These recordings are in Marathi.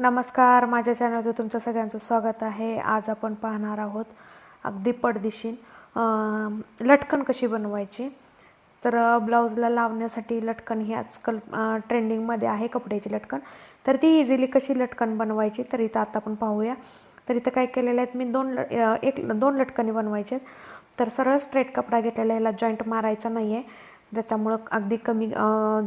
नमस्कार माझ्या चॅनलवर तुमचं सगळ्यांचं स्वागत आहे. आज आपण पाहणार आहोत अगदी पडदिशी लटकन कशी बनवायची. तर ब्लाऊजला लावण्यासाठी लटकन ही आजकाल ट्रेंडिंगमध्ये आहे कपड्याची लटकन. तर ती इझिली कशी लटकन बनवायची तर इथं आता आपण पाहूया. तर इथं काय केलेलं आहेत मी दोन ल एक दोन लटकनी बनवायचे आहेत. तर सरळ स्ट्रेट कपडा घेतलेला याला जॉईंट मारायचा नाही आहे ज्याच्यामुळं अगदी कमी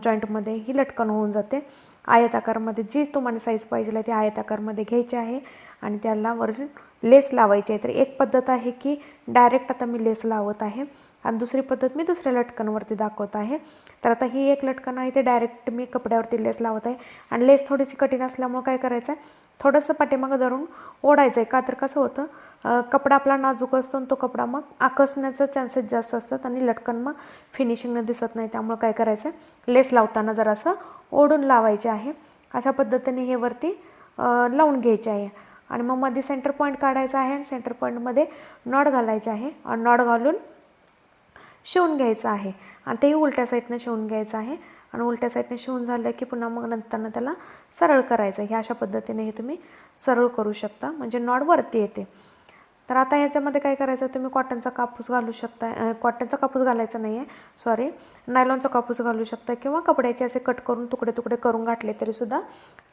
जॉईंटमध्ये ही लटकन होऊन जाते. आयताकारमध्ये जी तुम्हाला साईज पाहिजे आहे ती आयताकारमध्ये घ्यायची आहे आणि त्याला वरून लेस लावायची आहे. तर एक पद्धत आहे की डायरेक्ट आता मी लेस लावत आहे आणि दुसरी पद्धत मी दुसऱ्या लटकनवरती दाखवत आहे. तर आता ही एक लटकन आहे ते डायरेक्ट मी कपड्यावरती लेस लावत आहे. आणि लेस थोडीशी कठीण असल्यामुळं काय करायचं आहे थोडंसं पाठीमागं धरून ओढायचं आहे का तर कसं होतं कपडा आपला नाजूक असतो आणि तो कपडा मग आकसण्याचं चान्सेस जास्त असतात आणि लटकन मग फिनिशिंगनं दिसत नाही. त्यामुळं काय करायचं आहे लेस लावताना जरासं ओढून लावायचे आहे. अशा पद्धतीने हे वरती लावून घ्यायचे आहे. आणि मग मध्ये सेंटर पॉईंट काढायचा आहे आणि सेंटर पॉईंटमध्ये नॉट घालायचे आहे. आणि नॉट घालून शिवून घ्यायचं आहे. आणि तेही उलट्या साईडनं शिवून घ्यायचं आहे. आणि उलट्या साईडने शिवून झालं की पुन्हा मग नंतरनं त्याला सरळ करायचं हे अशा पद्धतीने हे तुम्ही सरळ करू शकता. म्हणजे नॉड वरती येते. तर आता ह्याच्यामध्ये काय करायचं तुम्ही कॉटनचा कापूस घालू शकता कॉटनचा कापूस घालायचा नाही आहे सॉरी नायलॉनचा कापूस घालू शकता किंवा कपड्याचे असे कट करून तुकडे तुकडे करून घातले तरीसुद्धा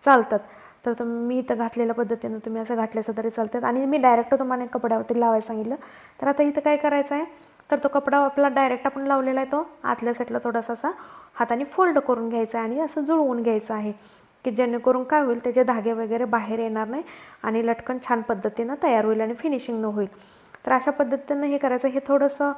चालतात. तर तुम्ही मी इथं घातलेल्या पद्धतीनं तुम्ही असं घातल्याचं तरी चालतात. आणि मी डायरेक्ट तुम्हाला कपड्यावरती लावायला सांगितलं. तर आता इथं काय करायचं आहे तर तो कपडा आपला डायरेक्ट आपण लावलेला आहे तो आतल्या साईडला थोडासा असा हाताने फोल्ड करून घ्यायचा आहे आणि असं जुळवून घ्यायचं आहे. की जेणेकरून काय होईल त्याचे धागे वगैरे बाहेर येणार नाही आणि लटकन छान पद्धतीनं तयार होईल आणि फिनिशिंग न होईल. तर अशा पद्धतीनं हे करायचं. हे थोडंसं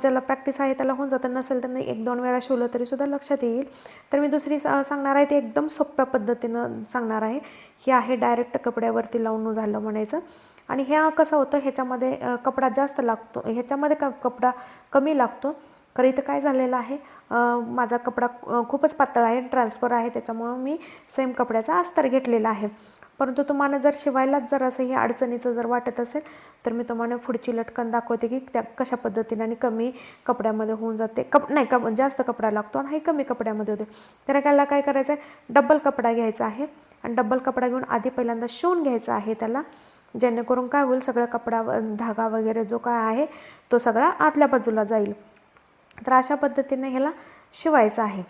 ज्याला प्रॅक्टिस आहे त्याला होऊन जातं. नसेल तर एक दोन वेळा शिवलं तरीसुद्धा लक्षात येईल. तर मी दुसरी सांगणार आहे ते एकदम सोप्या पद्धतीनं सांगणार आहे. हे आहे डायरेक्ट कपड्यावरती लावून झालं म्हणायचं. आणि ह्या कसं होतं ह्याच्यामध्ये कपडा जास्त लागतो. ह्याच्यामध्ये क कपडा कमी लागतो. तर इथं काय झालेलं आहे? माझा कपडा खूपच पातळ आहे ट्रान्सफर आहे त्याच्यामुळं मी सेम कपड्याचा अस्तर घेतलेला आहे. परंतु तुम्हाला जर शिवायलाच जर असं हे अडचणीचं जर वाटत असेल तर मी तुम्हाला पुढची लटकन दाखवते की त्या कशा पद्धतीने आणि कमी कपड्यामध्ये होऊन जाते. कप नाही कप जास्त कपडा लागतो आणि हे कमी कपड्यामध्ये होते. तर त्याला काय करायचं आहे? डबल कपडा घ्यायचा आहे आणि डबल कपडा घेऊन आधी पहिल्यांदा शिवून घ्यायचा आहे त्याला जेणेकरून काय होईल? सगळा कपडा व- धागा वगैरे जो काय आहे तो सगळा आतल्या बाजूला जाईल. तर अशा पद्धतीने ह्याला शिवायचं आहे.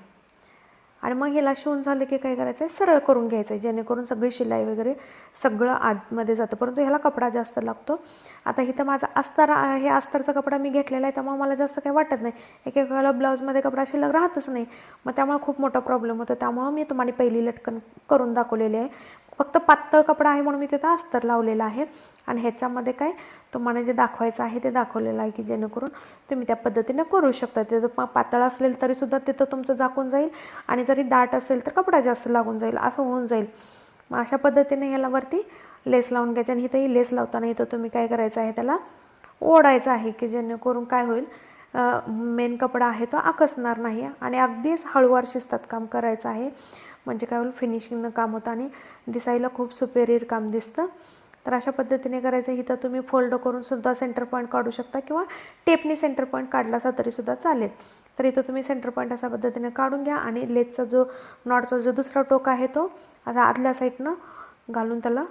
आणि मग ह्याला शिवून झालं की काय करायचं आहे सरळ करून घ्यायचं आहे जेणेकरून सगळी शिलाई वगैरे सगळं आतमध्ये जातं. परंतु ह्याला कपडा जास्त लागतो. आता इथं माझा अस्तर हे अस्तरचा कपडा मी घेतलेला आहे त्यामुळे मला जास्त काही वाटत नाही. एकेकाला ब्लाऊजमध्ये कपडा शिल्लक राहतच नाही. मग त्यामुळे खूप मोठा प्रॉब्लेम होतो. त्यामुळं मी तुम्हाला पहिली लटकन करून दाखवलेली आहे. फक्त पातळ कपडा आहे म्हणून मी तिथं अस्तर लावलेलं आहे. आणि ह्याच्यामध्ये काय? तुम्हाला जे दाखवायचं आहे ते दाखवलेलं आहे की जेणेकरून तुम्ही त्या पद्धतीने करू शकता. ते जर पातळ असेल तरीसुद्धा तिथं तुमचं झाकून जाईल आणि जरी दाट असेल तर कपडा जास्त लागून जाईल असं होऊन जाईल. मग अशा पद्धतीने ह्याला वरती लेस लावून घ्यायचे आणि इथंही लेस लावताना इथं तुम्ही काय करायचं आहे त्याला ओढायचं आहे की जेणेकरून काय होईल मेन कपडा आहे तो आकसणार नाही आणि अगदीच हळूवार शिस्तात काम करायचं आहे. म्हणजे काय होईल फिनिशिंगनं काम होतं आणि दिसायला खूप सुपेरियर काम दिसतं. तर अशा पद्धतीने करायचं इथं तुम्ही फोल्ड करूनसुद्धा सेंटर पॉईंट काढू शकता किंवा टेपनी सेंटर पॉईंट काढला असा तरीसुद्धा चालेल. तर इथं तुम्ही सेंटर पॉईंट अशा पद्धतीने काढून घ्या आणि लेसचा जो नॉटचा जो दुसरा टोक आहे तो असा आदल्या साईडनं घालून त्याला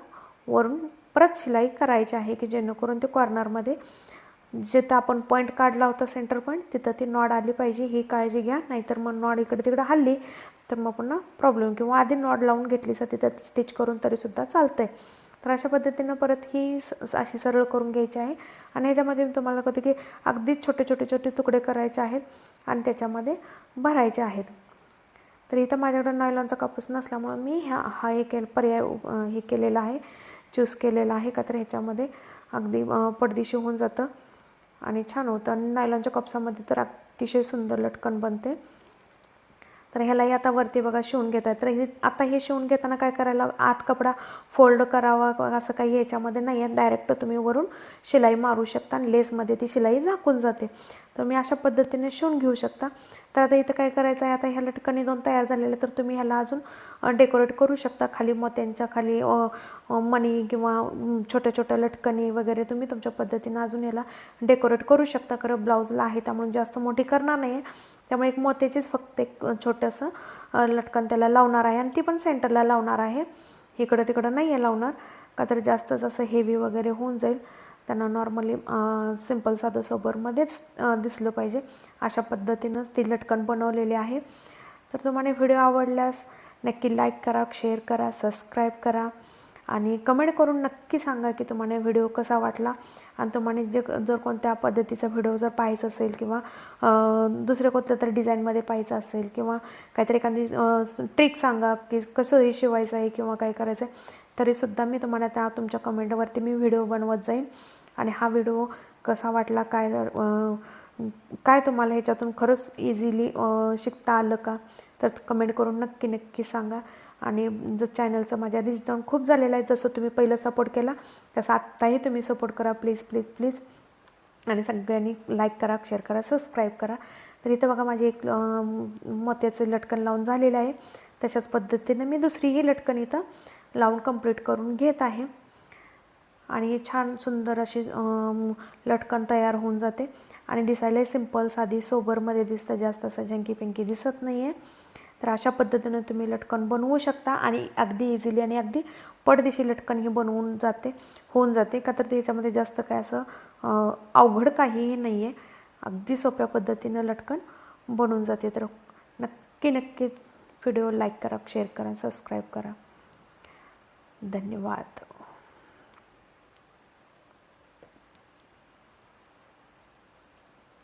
वरून परत शिलाई करायची आहे की जेणेकरून ते कॉर्नरमध्ये जिथं आपण पॉईंट काढला होता सेंटर पॉईंट तिथं ती नॉड आली पाहिजे. ही काळजी घ्या. नाहीतर मग नॉड इकडे तिकडे हल्ली तर मग पुन्हा प्रॉब्लेम किंवा आधी नॉड लावून घेतली तर तिथं स्टिच करून तरीसुद्धा चालतं आहे तर अशा पद्धतीनं परत ही स- अशी सरळ करून घ्यायची आहे. आणि ह्याच्यामध्ये मी तुम्हाला कधी की अगदीच छोटे छोटे छोटे तुकडे करायचे आहेत आणि त्याच्यामध्ये भरायचे आहेत. तर इथं माझ्याकडे नायलॉनचा कापूस नसल्यामुळं मी ह्या हा एक पर्याय हे केलेला आहे. चूज केलेला आहे का तर ह्याच्यामध्ये अगदी पडदिशी होऊन जातं आणि छान होतं. आणि नायलॉनच्या कापसामध्ये तर अतिशय सुंदर लटकन बनते. तर ह्यालाही आता वरती बघा शिवून घेत आहे तर हे आता हे शिवून घेताना काय करायला आत कपडा फोल्ड करावा असं काही याच्यामध्ये नाही आहे. डायरेक्ट तुम्ही वरून शिलाई मारू शकता आणि लेसमध्ये ती शिलाई झाकून जाते. तुम्ही अशा पद्धतीने शिवून घेऊ शकता. तर आता इथं काय करायचं आहे? आता ह्या लटकनी दोन तयार झालेले तर तुम्ही ह्याला अजून डेकोरेट करू शकता. खाली मोत्यांच्या खाली मणी किंवा छोट्या छोट्या लटकणी वगैरे तुम्ही तुमच्या पद्धतीनं अजून याला डेकोरेट करू शकता. खरं ब्लाऊजला आहे त्यामुळे जास्त मोठी करणार नाही आहे त्यामुळे एक मोत्याचीच फक्त एक छोटंसं लटकन त्याला लावणार आहे. आणि ती पण सेंटरला लावणार आहे. इकडं तिकडं नाही आहे लावणार. का तर जास्तच असं हेवी वगैरे होऊन जाईल. त्यांना नॉर्मली सिंपल साधं सोबरमध्येच दिसलं पाहिजे. अशा पद्धतीनंच ती लटकन बनवलेली आहे. तर तुम्हाला व्हिडिओ आवडल्यास नक्की लाईक करा शेअर करा सबस्क्राईब करा आणि कमेंट करून नक्की सांगा की तुम्हाला व्हिडिओ कसा वाटला. आणि तुम्हाला जे जर कोणत्या पद्धतीचा व्हिडिओ जर पाहायचा असेल किंवा दुसरे दुसऱ्या कोणत्या तरी डिझाईनमध्ये पाहायचं असेल किंवा काहीतरी एखादी ट्रिक सांगा की कसं हे शिवायचं आहे किंवा काय करायचं आहे तरीसुद्धा मी तुम्हाला त्या तुमच्या कमेंटवरती मी व्हिडिओ बनवत जाईन. आणि हा व्हिडिओ कसा वाटला काय काय तुम्हाला ह्याच्यातून खरंच इझिली शिकता आलं का? तर कमेंट करून नक्की नक्की सांगा. आणि जर चॅनलचं माझ्या रिच डाऊन खूप झालेलं आहे जसं तुम्ही पहिलं सपोर्ट केला तसं आत्ताही तुम्ही सपोर्ट करा. प्लीज प्लीज प्लीज आणि सगळ्यांनी लाईक करा शेअर करा सबस्क्राईब करा. तर इथं बघा माझी एक मोत्याचं लटकन लावून झालेलं आहे. तशाच पद्धतीनं मी दुसरीही लटकन इथं लावून कंप्लीट करून घेत आहे. आणि छान सुंदर अशी लटकन तयार होऊन जाते. आणि दिसायला सिंपल साधी सोबरमध्ये दिसतं. जास्त असं जंकी पिंकी दिसत नाही आहे तर अशा पद्धतीनं तुम्ही लटकन बनवू शकता. आणि अगदी इझिली आणि अगदी पडदिशी लटकन ही बनवून जाते होऊन जाते. का तर त्याच्यामध्ये जास्त काय असं अवघड काहीही नाही आहे अगदी सोप्या पद्धतीनं लटकन बनवून जाते. तर नक्की नक्की व्हिडिओ लाईक करा शेअर करा सबस्क्राईब करा. धन्यवाद.